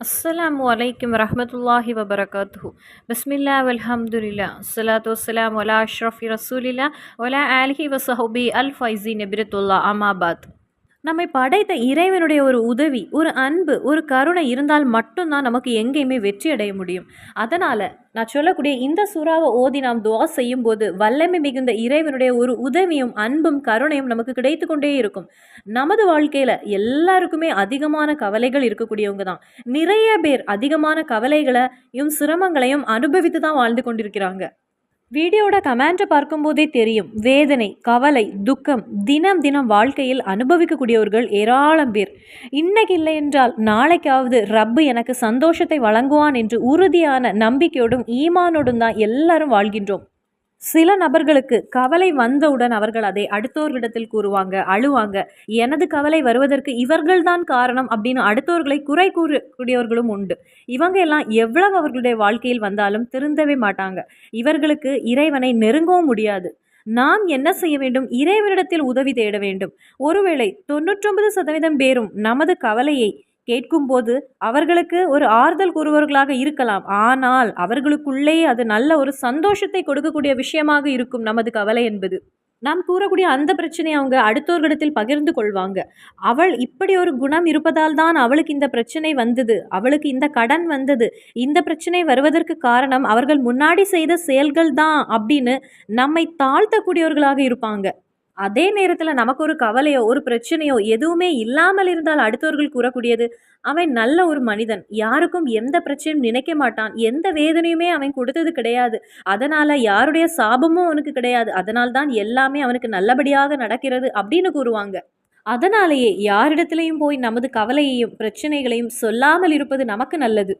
അസ്സലാമു അലൈക്കും റഹ്മത്തുല്ലാഹി വബർക്കാത്തു ബസ്മില്ല വൽഹമുല്ല അസ്സലാത്തു വസ്സലാം വല അഷ്റഫി റസൂലില്ല വല ആലിഹി വസഹബി അൽ ഫൈസി നബിരത്തുള്ള അമാബാദ് நம்மை படைத்த இறைவனுடைய ஒரு உதவி ஒரு அன்பு ஒரு கருணை இருந்தால் மட்டும்தான் நமக்கு எங்கேயுமே வெற்றி அடைய முடியும். அதனால் நான் சொல்லக்கூடிய இந்த சுறாவை ஓதி நாம் துவா செய்யும்போது வல்லமை மிகுந்த இறைவனுடைய ஒரு உதவியும் அன்பும் கருணையும் நமக்கு கிடைத்து கொண்டே இருக்கும். நமது வாழ்க்கையில் எல்லாருக்குமே அதிகமான கவலைகள் இருக்கக்கூடியவங்க தான். நிறைய பேர் அதிகமான கவலைகளையும் சிரமங்களையும் அனுபவித்து தான் வாழ்ந்து கொண்டிருக்கிறாங்க. வீடியோட கமெண்ட்டை பார்க்கும்போதே தெரியும். வேதனை கவலை துக்கம் தினம் தினம் வாழ்க்கையில் அனுபவிக்கக்கூடியவர்கள் ஏராளம் பேர். இன்னைக்கு இல்லை என்றால் நாளைக்காவது ரப்பு எனக்கு சந்தோஷத்தை வழங்குவான் என்று உறுதியான நம்பிக்கையோடும் ஈமானோடும் தான் எல்லாரும் வாழ்கின்றோம். சில நபர்களுக்கு கவலை வந்தவுடன் அவர்கள் அதை அடுத்தோர்களிடத்தில் கூறுவாங்க அழுவாங்க. எனது கவலை வருவதற்கு இவர்கள்தான் காரணம் அப்படின்னு அடுத்தவர்களை குறை கூறக்கூடியவர்களும் உண்டு. இவங்க எல்லாம் எவ்வளவு அவர்களுடைய வாழ்க்கையில் வந்தாலும் திருந்தவே மாட்டாங்க. இவர்களுக்கு இறைவனை நெருங்கவும் முடியாது. நாம் என்ன செய்ய வேண்டும்? இறைவனிடத்தில் உதவி தேட வேண்டும். ஒருவேளை தொண்ணூற்றொன்பது சதவீதம் பேரும் நமது கவலையை கேட்கும்போது அவர்களுக்கு ஒரு ஆறுதல் கூறுவர்களாக இருக்கலாம். ஆனால் அவர்களுக்குள்ளே அது நல்ல ஒரு சந்தோஷத்தை கொடுக்கக்கூடிய விஷயமாக இருக்கும் நமது கவலை என்பது. நாம் கூறக்கூடிய அந்த பிரச்சனையை அவங்க அடுத்தோர்களிடத்தில் பகிர்ந்து கொள்வாங்க. அவள் இப்படி ஒரு குணம் இருப்பதால் தான் அவளுக்கு இந்த பிரச்சனை வந்தது. அவளுக்கு இந்த கடன் வந்தது. இந்த பிரச்சனை வருவதற்கு காரணம் அவர்கள் முன்னாடி செய்த செயல்கள் தான் அப்படின்னு நம்மை தாழ்த்தக்கூடியவர்களாக இருப்பாங்க. அதே நேரத்தில் நமக்கு ஒரு கவலையோ ஒரு பிரச்சனையோ எதுவுமே இல்லாமல் இருந்தால் அடுத்தவர்கள் கூறக்கூடியது அவன் நல்ல ஒரு மனிதன். யாருக்கும் எந்த பிரச்சனையும் நினைக்க மாட்டான். எந்த வேதனையுமே அவன் கொடுத்தது கிடையாது. அதனால் யாருடைய சாபமும் அவனுக்கு கிடையாது. அதனால் தான் எல்லாமே அவனுக்கு நல்லபடியாக நடக்கிறது அப்படின்னு கூறுவாங்க. அதனாலேயே யாரிடத்திலையும் போய் நமது கவலையையும் பிரச்சனைகளையும் சொல்லாமல் இருப்பது நமக்கு நல்லது.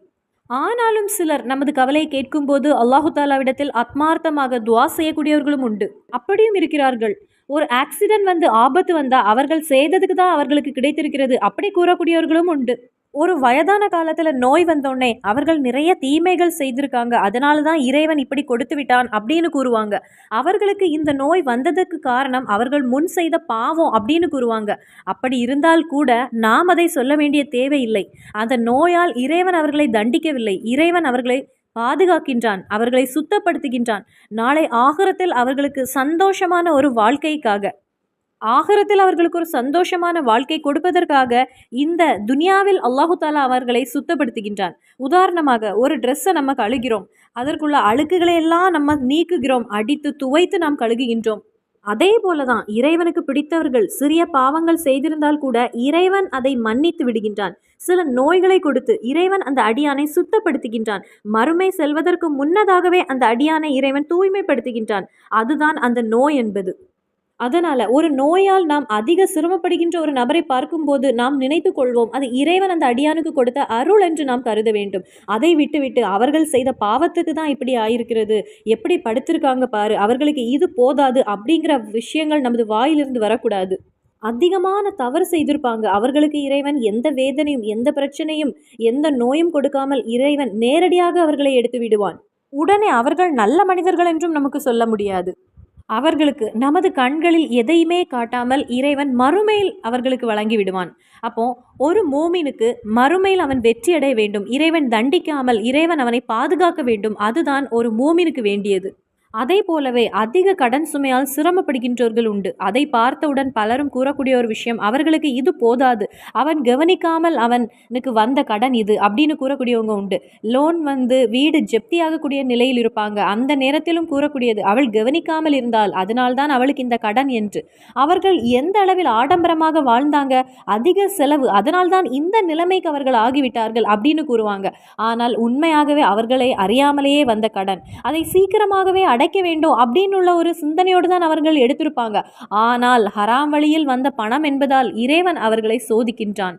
ஆனாலும் சிலர் நமது கவலையை கேட்கும்போது அல்லாஹு தாலாவிடத்தில் ஆத்மார்த்தமாக துவா செய்யக்கூடியவர்களும் உண்டு. அப்படியும் இருக்கிறார்கள். ஒரு ஆக்சிடென்ட் வந்து ஆபத்து வந்தால் அவர்கள் செய்ததுக்கு தான் அவர்களுக்கு கிடைத்திருக்கிறது. அப்படி கூறக்கூடியவர்களும் உண்டு. ஒரு வயதான காலத்தில் நோய் வந்தோடனே அவர்கள் நிறைய தீமைகள் செய்திருக்காங்க. அதனால தான் இறைவன் இப்படி கொடுத்து விட்டான் அப்படின்னு கூறுவாங்க. அவர்களுக்கு இந்த நோய் வந்ததுக்கு காரணம் அவர்கள் முன் செய்த பாவம் அப்படின்னு கூறுவாங்க. அப்படி இருந்தால் கூட நாம் அதை சொல்ல வேண்டிய தேவையில்லை. அந்த நோயால் இறைவன் அவர்களை தண்டிக்கவில்லை. இறைவன் அவர்களை பாதுகாக்கின்றான். அவர்களை சுத்தப்படுத்துகின்றான். நாளை ஆகரத்தில் அவர்களுக்கு சந்தோஷமான ஒரு வாழ்க்கைக்காக. ஆகரத்தில் அவர்களுக்கு ஒரு சந்தோஷமான வாழ்க்கை கொடுப்பதற்காக இந்த துனியாவில் அல்லாஹு தாலா அவர்களை சுத்தப்படுத்துகின்றான். உதாரணமாக ஒரு ட்ரெஸ்ஸை நம்ம கழுகிறோம். அதற்குள்ள அழுக்குகளை எல்லாம் நம்ம நீக்குகிறோம். அடித்து துவைத்து நாம் கழுகுகின்றோம். அதே போல தான் இறைவனுக்கு பிடித்தவர்கள் சிறிய பாவங்கள் செய்திருந்தால் கூட இறைவன் அதை மன்னித்து விடுகின்றான். சில நோய்களை கொடுத்து இறைவன் அந்த அடியானை சுத்தப்படுத்துகின்றான். மறுமை செல்வதற்கு முன்னதாகவே அந்த அடியானை இறைவன் தூய்மைப்படுத்துகின்றான். அதுதான் அந்த நோய் என்பது. அதனால் ஒரு நோயால் நாம் அதிக சிரமப்படுகின்ற ஒரு நபரை பார்க்கும்போது நாம் நினைத்து கொள்வோம் அது இறைவன் அந்த அடியானுக்கு கொடுத்த அருள் என்று நாம் கருத வேண்டும். அதை விட்டுவிட்டு அவர்கள் செய்த பாவத்துக்கு தான் இப்படி ஆயிருக்கிறது. எப்படி படுத்திருக்காங்க பாரு அவர்களுக்கு இது போதாது அப்படிங்கிற விஷயங்கள் நமது வாயிலிருந்து வரக்கூடாது. அதிகமான தவறு செய்திருப்பாங்க. அவர்களுக்கு இறைவன் எந்த வேதனையும் எந்த பிரச்சனையும் எந்த நோயும் கொடுக்காமல் இறைவன் நேரடியாக அவர்களை எடுத்து விடுவான். உடனே அவர்கள் நல்ல மனிதர்கள் என்றும் நமக்கு சொல்ல முடியாது. அவர்களுக்கு நமது கண்களில் எதையுமே காட்டாமல் இறைவன் மறுமையில் அவர்களுக்கு வழங்கி விடுவான் அப்போ ஒரு மோமினுக்கு மறுமையில் அவன் வெற்றி அடைய வேண்டும். இறைவன் தண்டிக்காமல் இறைவன் அவனை பாதுகாக்க வேண்டும். அதுதான் ஒரு மோமினுக்கு வேண்டியது. அதே போலவே அதிக கடன் சுமையால் சிரமப்படுகின்றவர்கள் உண்டு. அதை பார்த்தவுடன் பலரும் கூறக்கூடிய ஒரு விஷயம் அவர்களுக்கு இது போதாது. அவன் கவனிக்காமல் அவனுக்கு வந்த கடன் இது அப்படின்னு கூறக்கூடியவங்க உண்டு. லோன் வந்து வீடு ஜப்தியாகக்கூடிய நிலையில் இருப்பாங்க. அந்த நேரத்திலும் கூறக்கூடியது அவள் கவனிக்காமல் இருந்தால் அதனால்தான் அவளுக்கு இந்த கடன் என்று. அவர்கள் எந்த அளவில் ஆடம்பரமாக வாழ்ந்தாங்க? அதிக செலவு அதனால்தான் இந்த நிலைமைக்கு அவர்கள் ஆகிவிட்டார்கள் அப்படின்னு கூறுவாங்க. ஆனால் உண்மையாகவே அவர்களை அறியாமலேயே வந்த கடன். அதை சீக்கிரமாகவே அடைக்க வேண்டும் அப்படின்னு உள்ள ஒரு சிந்தனையோடு தான் அவர்கள் எடுத்திருப்பாங்க. ஆனால் ஹராம் வழியில் வந்த பணம் என்பதால் இறைவன் அவர்களை சோதிக்கின்றான்.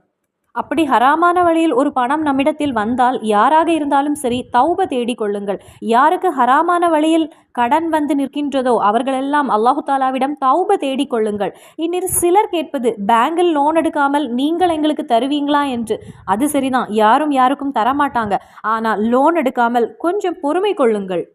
அப்படி ஹராமான வழியில் ஒரு பணம் நம்மிடத்தில் வந்தால் யாராக இருந்தாலும் சரி தௌப தேடிக்கொள்ளுங்கள் யாருக்கு ஹராமான வழியில் கடன் வந்து நிற்கின்றதோ அவர்களெல்லாம் அல்லாஹு தாலாவிடம் தௌப தேடிக்கொள்ளுங்கள் கொள்ளுங்கள். சிலர் கேட்பது பேங்கில் லோன் எடுக்காமல் நீங்கள் எங்களுக்கு தருவீங்களா? என்று. அது சரிதான் யாரும் யாருக்கும் தரமாட்டாங்க. ஆனால் லோன் எடுக்காமல் கொஞ்சம் பொறுமை கொள்ளுங்கள்.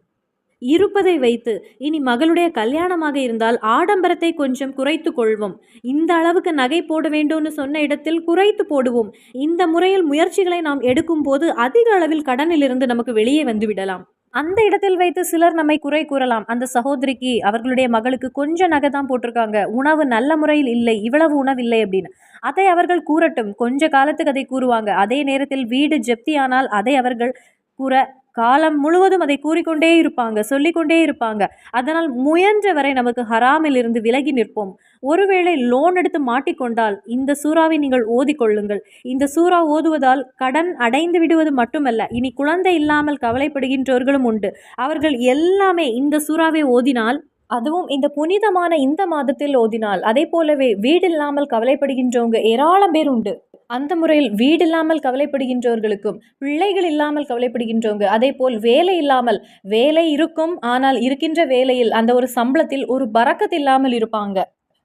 இருப்பதை வைத்து இனி மகளுடைய கல்யாணமாக இருந்தால் ஆடம்பரத்தை கொஞ்சம் குறைத்து கொள்வோம். இந்த அளவுக்கு நகை போட வேண்டும்னு சொன்ன இடத்தில் குறைத்து போடுவோம். இந்த முறையில் முயற்சிகளை நாம் எடுக்கும்போது அதிக அளவில் கடனிலிருந்து நமக்கு வெளியே வந்து விடலாம். அந்த இடத்தில் வைத்து சிலர் நம்மை குறை கூறலாம். அந்த சகோதரிக்கு அவர்களுடைய மகளுக்கு கொஞ்சம் நகை தான் போட்டிருக்காங்க. உணவு நல்ல முறையில் இல்லை இவ்வளவு உணவு இல்லை அப்படின்னு. அதை அவர்கள் கூறட்டும். கொஞ்ச காலத்துக்கு அதை கூறுவாங்க. அதே நேரத்தில் வீடு ஜப்தியானால் அதை அவர்கள் கூற காலம் முழுவதும் அதை கூறிக்கொண்டே இருப்பாங்க சொல்லிக்கொண்டே இருப்பாங்க. அதனால் முயன்ற வரை நமக்கு ஹராமில் இருந்து விலகி நிற்போம். ஒருவேளை லோன் எடுத்து மாட்டிக்கொண்டால் இந்த சூறாவை நீங்கள் ஓதிக்கொள்ளுங்கள். இந்த சூறா ஓதுவதால் கடன் அடைந்து விடுவது மட்டுமல்ல இனி குழந்தை இல்லாமல் கவலைப்படுகின்றவர்களும் உண்டு. அவர்கள் எல்லாமே இந்த சூறாவை ஓதினால் அதுவும் இந்த புனிதமான இந்த மாதத்தில் ஓதினால் அதே போலவே வீடில்லாமல் கவலைப்படுகின்றவங்க ஏராளம் பேர் உண்டு. அந்த முறையில் வீடில்லாமல் கவலைப்படுகின்றவர்களுக்கும் பிள்ளைகள் இல்லாமல் கவலைப்படுகின்றவங்க அதே போல் வேலை இல்லாமல் வேலை இருக்கும் ஆனால் இருக்கின்ற வேலையில் அந்த ஒரு சம்பளத்தில் ஒரு பறக்கத் இல்லாமல் இருப்பாங்க.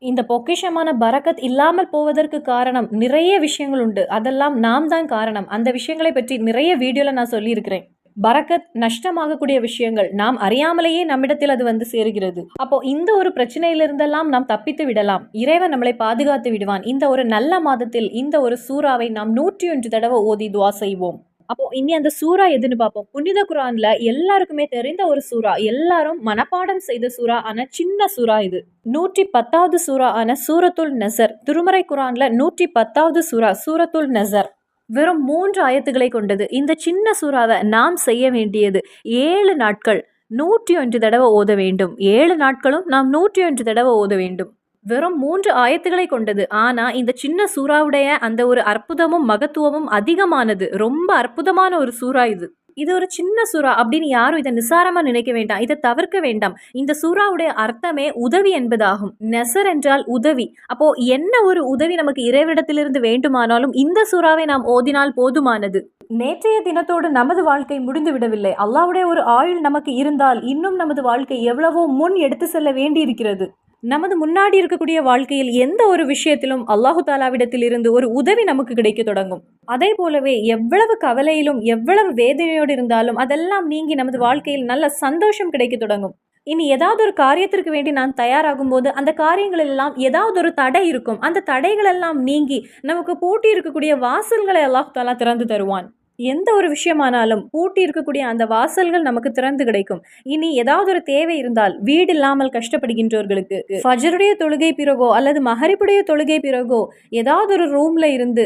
இந்த பொக்கிஷமான பரக்கத் இல்லாமல் போவதற்கு காரணம் நிறைய விஷயங்கள் உண்டு. அதெல்லாம் நாம் தான் காரணம். அந்த விஷயங்களை பற்றி நிறைய வீடியோவில் நான் சொல்லியிருக்கிறேன். பரக்கத் நஷ்டமாகக்கூடிய விஷயங்கள் நாம் அறியாமலேயே நம்மிடத்தில் அது வந்து சேருகிறது. அப்போ இந்த ஒரு பிரச்சனையிலிருந்தெல்லாம் நாம் தப்பித்து விடலாம். இறைவன் நம்மளை பாதுகாத்து விடுவான். இந்த ஒரு நல்ல மாதத்தில் இந்த ஒரு சூறாவை நாம் நூற்றி ஒன்று தடவை ஓதி துவா செய்வோம். அப்போ இனி அந்த சூறா எதுன்னு பார்ப்போம். புனித குரான்ல எல்லாருக்குமே தெரிந்த ஒரு சூறா எல்லாரும் மனப்பாடம் செய்த சூறா ஆன சின்ன சூறா இது. நூற்றி பத்தாவது சூறா ஆன சூரத்துல் நசர். திருமறை குரான்ல நூற்றி பத்தாவது சூறா சூரத்துல் நசர். வெறும் மூன்று ஆயத்துக்களை கொண்டது. இந்த சின்ன சூறாவை நாம் செய்ய வேண்டியது ஏழு நாட்கள். நூற்றி ஒன்று தடவை ஓத வேண்டும். ஏழு நாட்களும் நாம் நூற்றி ஒன்று தடவை ஓத வேண்டும். வெறும் மூன்று ஆயத்துக்களை கொண்டது. ஆனால் இந்த சின்ன சூறாவுடைய அந்த ஒரு அற்புதமும் மகத்துவமும் அதிகமானது. ரொம்ப அற்புதமான ஒரு சூறா இது. இது ஒரு சின்ன சுறா அப்படின்னு யாரும் இதை நிசாரமா நினைக்க வேண்டாம். இதை தவிர்க்க வேண்டாம். இந்த சூறாவுடைய அர்த்தமே உதவி என்பதாகும். நெசர் என்றால் உதவி. அப்போ என்ன ஒரு உதவி நமக்கு இறைவிடத்திலிருந்து வேண்டுமானாலும் இந்த சுறாவை நாம் ஓதினால் போதுமானது. நேற்றைய தினத்தோடு நமது வாழ்க்கை முடிந்து விடவில்லை. அல்லாவுடைய ஒரு ஆயுள் நமக்கு இருந்தால் இன்னும் நமது வாழ்க்கை எவ்வளவோ முன் எடுத்து செல்ல வேண்டியிருக்கிறது. நமது முன்னாடி இருக்கக்கூடிய வாழ்க்கையில் எந்த ஒரு விஷயத்திலும் அல்லாஹு தாலாவிடத்தில் இருந்து ஒரு உதவி நமக்கு கிடைக்க தொடங்கும். அதே போலவே எவ்வளவு கவலையிலும் எவ்வளவு வேதனையோடு இருந்தாலும் அதெல்லாம் நீங்கி நமது வாழ்க்கையில் நல்ல சந்தோஷம் கிடைக்க தொடங்கும். இனி ஏதாவது ஒரு காரியத்திற்கு வேண்டி நான் தயாராகும் போது அந்த காரியங்கள் எல்லாம் ஏதாவது ஒரு தடை இருக்கும். அந்த தடைகள் எல்லாம் நீங்கி நமக்கு பூட்டி இருக்கக்கூடிய வாசல்களை அல்லாஹு தாலா திறந்து தருவான். எந்த ஒரு விஷயமானாலும் பூட்டி இருக்கக்கூடிய அந்த வாசல்கள் நமக்கு திறந்து கிடைக்கும். இனி ஏதாவது ஒரு தேவை இருந்தால் வீடு இல்லாமல் கஷ்டப்படுகின்றவர்களுக்கு ஃபஜருடைய தொழுகை பிறகோ அல்லது மஹரிப்புடைய தொழுகை பிறகோ ஏதாவது ஒரு ரூம்ல இருந்து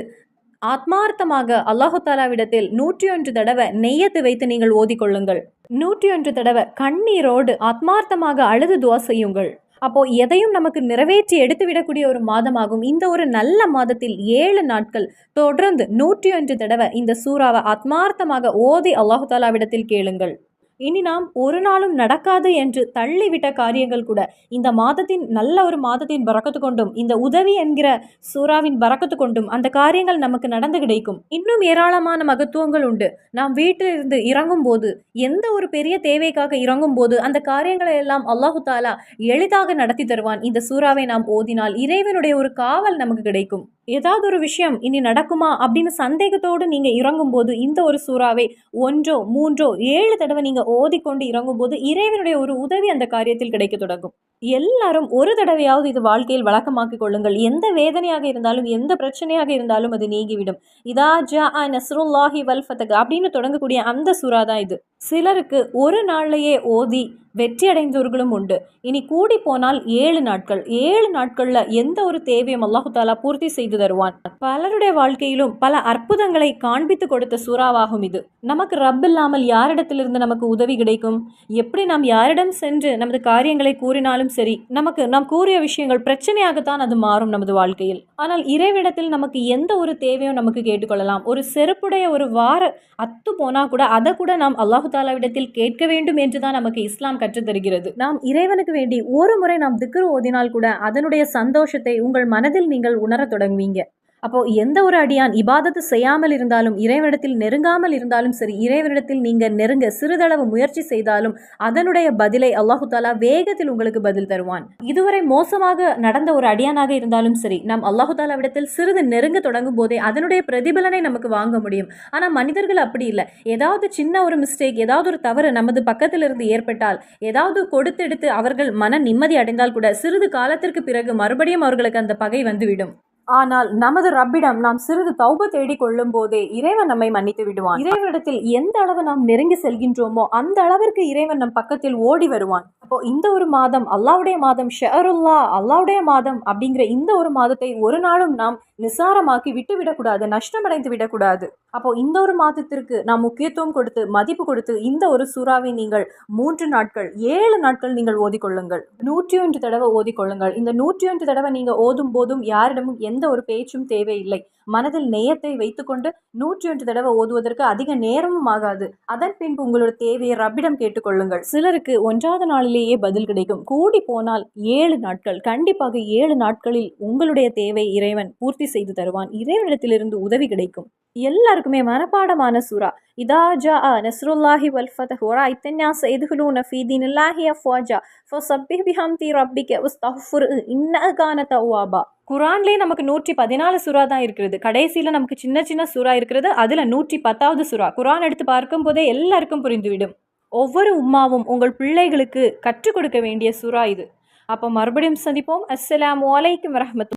ஆத்மார்த்தமாக அல்லாஹு தாலாவிடத்தில் நூற்றி ஒன்று தடவை நெய்யத்து வைத்து நீங்கள் ஓதிக்கொள்ளுங்கள். நூற்றி ஒன்று தடவை கண்ணீரோடு ஆத்மார்த்தமாக அழுது துவா செய்யுங்கள். அப்போ எதையும் நமக்கு நிறைவேற்றி எடுத்துவிடக்கூடிய ஒரு மாதமாகும். இந்த ஒரு நல்ல மாதத்தில் ஏழு நாட்கள் தொடர்ந்து நூற்றி ஒன்று தடவை இந்த சூறாவை ஆத்மார்த்தமாக ஓதி அல்லாஹு தாலாவிடத்தில் கேளுங்கள். இனி நாம் ஒரு நாளும் நடக்காது என்று தள்ளிவிட்ட காரியங்கள் கூட இந்த மாதத்தின் நல்ல ஒரு மாதத்தின் பறக்கத்து கொண்டும் இந்த உதவி என்கிற சூறாவின் பறக்கத்து கொண்டும் அந்த காரியங்கள் நமக்கு நடந்து கிடைக்கும். இன்னும் ஏராளமான மகத்துவங்கள் உண்டு. நாம் வீட்டிலிருந்து இறங்கும் போது எந்த ஒரு பெரிய தேவைக்காக இறங்கும் போது அந்த காரியங்களை எல்லாம் அல்லாஹு தாலா எளிதாக நடத்தி தருவான். இந்த சூறாவை நாம் ஓதினால் இறைவனுடைய ஒரு காவல் நமக்கு கிடைக்கும். ஏதாவது ஒரு விஷயம் இனி நடக்குமா அப்படின்னு சந்தேகத்தோடு நீங்கள் இறங்கும்போது இந்த ஒரு சூறாவை ஒன்றோ மூன்றோ ஏழு தடவை நீங்கள் ஓதிக்கொண்டு இறங்கும்போது இறைவனுடைய ஒரு உதவி அந்த காரியத்தில் கிடைக்க தொடங்கும். எல்லாரும் ஒரு தடவையாவது இது வாழ்க்கையில் வழக்கமாக்கிக் கொள்ளுங்கள். எந்த வேதனையாக இருந்தாலும் எந்த பிரச்சனையாக இருந்தாலும் அது நீங்கிவிடும். இதா ஜா நஸ்ருல்லாஹி வல் அப்படின்னு தொடங்கக்கூடிய அந்த சூறா தான் இது. சிலருக்கு ஒரு நாள்லேயே ஓதி வெற்றி அடைந்தவர்களும் உண்டு. இனி கூடி போனால் ஏழு நாட்கள். ஏழு நாட்களில் எந்த ஒரு தேவையும் அல்லாஹு தாலா பூர்த்தி செய்து தருவான். பலருடைய வாழ்க்கையிலும் பல அற்புதங்களை காண்பித்து கொடுத்த சூறாவாகும் இது. நமக்கு ரப் இல்லாமல் யாரிடத்திலிருந்து நமக்கு உதவி கிடைக்கும்? எப்படி நாம் யாரிடம் சென்று நமது காரியங்களை கூறினாலும் சரி நமக்கு நாம் கூறிய விஷயங்கள் பிரச்சனையாகத்தான் அது மாறும் நமது வாழ்க்கையில். ஆனால் இறைவிடத்தில் நமக்கு எந்த ஒரு தேவையும் நமக்கு கேட்டுக்கொள்ளலாம் ஒரு செருப்புடைய ஒரு வார அத்து போனா கூட அதை கூட நாம் அல்லாஹு தாலாவிடத்தில் கேட்க வேண்டும் என்றுதான் நமக்கு இஸ்லாம் கற்றுத்தருகிறது. நாம் இறைவனுக்கு வேண்டி ஒரு முறை நாம் திக்ரு ஓதினால் கூட அதனுடைய சந்தோஷத்தை உங்கள் மனதில் நீங்கள் உணரத் தொடங்குவீங்க. அப்போ எந்த ஒரு அடியான் இபாதத்து செய்யாமல் இருந்தாலும் இறைவனிடத்தில் நெருங்காமல் இருந்தாலும் சரி இறைவனிடத்தில் நீங்க நெருங்க சிறிதளவு முயற்சி செய்தாலும் அதனுடைய பதிலை அல்லாஹு தாலா வேகத்தில் உங்களுக்கு பதில் தருவான். இதுவரை மோசமாக நடந்த ஒரு அடியானாக இருந்தாலும் சரி நாம் அல்லாஹு தாலாவிடத்தில் சிறிது நெருங்க தொடங்கும் போதே அதனுடைய பிரதிபலனை நமக்கு வாங்க முடியும். ஆனா மனிதர்கள் அப்படி இல்லை. ஏதாவது சின்ன ஒரு மிஸ்டேக் ஏதாவது ஒரு தவறு நமது பக்கத்தில் இருந்து ஏற்பட்டால் ஏதாவது கொடுத்தெடுத்து அவர்கள் மன நிம்மதி அடைந்தால் கூட சிறிது காலத்திற்கு பிறகு மறுபடியும் அவர்களுக்கு அந்த பகை வந்துவிடும். ஆனால் நமது ரப்பிடம் நாம் சிறிது தௌப தேடிக் கொள்ளும் போதே இறைவன் நம்மை மன்னித்து விடுவான். இறைவனிடத்தில் எந்த அளவு நாம் நெருங்கி செல்கின்றோமோ அந்த அளவிற்கு இறைவன் நம் பக்கத்தில் ஓடி வருவான். அப்போ இந்த ஒரு மாதம் அல்லாவுடைய மாதம் ஷஹருல்லா அல்லாவுடைய மாதம் அப்படிங்கிற இந்த ஒரு மாதத்தை ஒரு நாளும் நாம் நிசாரமாக்கி விட்டு விடக்கூடாது நஷ்டமடைந்து விடக்கூடாது. அப்போ இந்த ஒரு மாதத்திற்கு நாம் முக்கியத்துவம் கொடுத்து மதிப்பு கொடுத்து இந்த ஒரு சூறாவை நீங்கள் மூன்று நாட்கள் ஏழு நாட்கள் நீங்கள் ஓதிக்கொள்ளுங்கள் நூற்றி ஒன்று தடவை ஓதிக்கொள்ளுங்கள் இந்த நூற்றி ஒன்று தடவை நீங்கள் ஓதும் போதும் யாரிடமும் எந்த ஒரு பேச்சும் தேவையில்லை. மனதில் நேயத்தை வைத்துக்கொண்டு நூற்றி ஒன்று தடவை ஓதுவதற்கு அதிக நேரமும் ஆகாது. அதன் பின்பு உங்களோட தேவையை ரப்பிடம் கேட்டுக்கொள்ளுங்கள். சிலருக்கு ஒன்றாவது நாளிலேயே பதில் கிடைக்கும். கூடி போனால் ஏழு நாட்கள். கண்டிப்பாக ஏழு நாட்களில் உங்களுடைய தேவை இறைவன் பூர்த்தி செய்து தருவான். இறைவனிடத்திலிருந்து உதவி கிடைக்கும். எல்லாருக்குமே மனப்பாடமான சூரா இதா ஜா நஸ்ருல்லாஹி வல் ஃபதஹ் வ ரைத்தன்யாஸ் இத்ஹுலூன ஃபீ தீனில்லாஹி அஃவாஜா ஃபஸப்பிஹ் பிஹம்தி ரப்பிக வஸ்தஃஃபுர் இன்ன கான தவ்வாபா குரான்லேயே நமக்கு நூற்றி பதினாலு சுறா தான் இருக்கிறது. கடைசியில் நமக்கு சின்ன சின்ன சுறா இருக்கிறது. அதில் நூற்றி பத்தாவது சுறா. குரான் எடுத்து பார்க்கும் போதே எல்லாருக்கும் புரிந்துவிடும். ஒவ்வொரு உம்மாவும் உங்கள் பிள்ளைகளுக்கு கற்றுக் கொடுக்க வேண்டிய சுறா இது. அப்போ மறுபடியும் சந்திப்போம். அஸ்ஸலாம் அலைக்கும் வரமத்து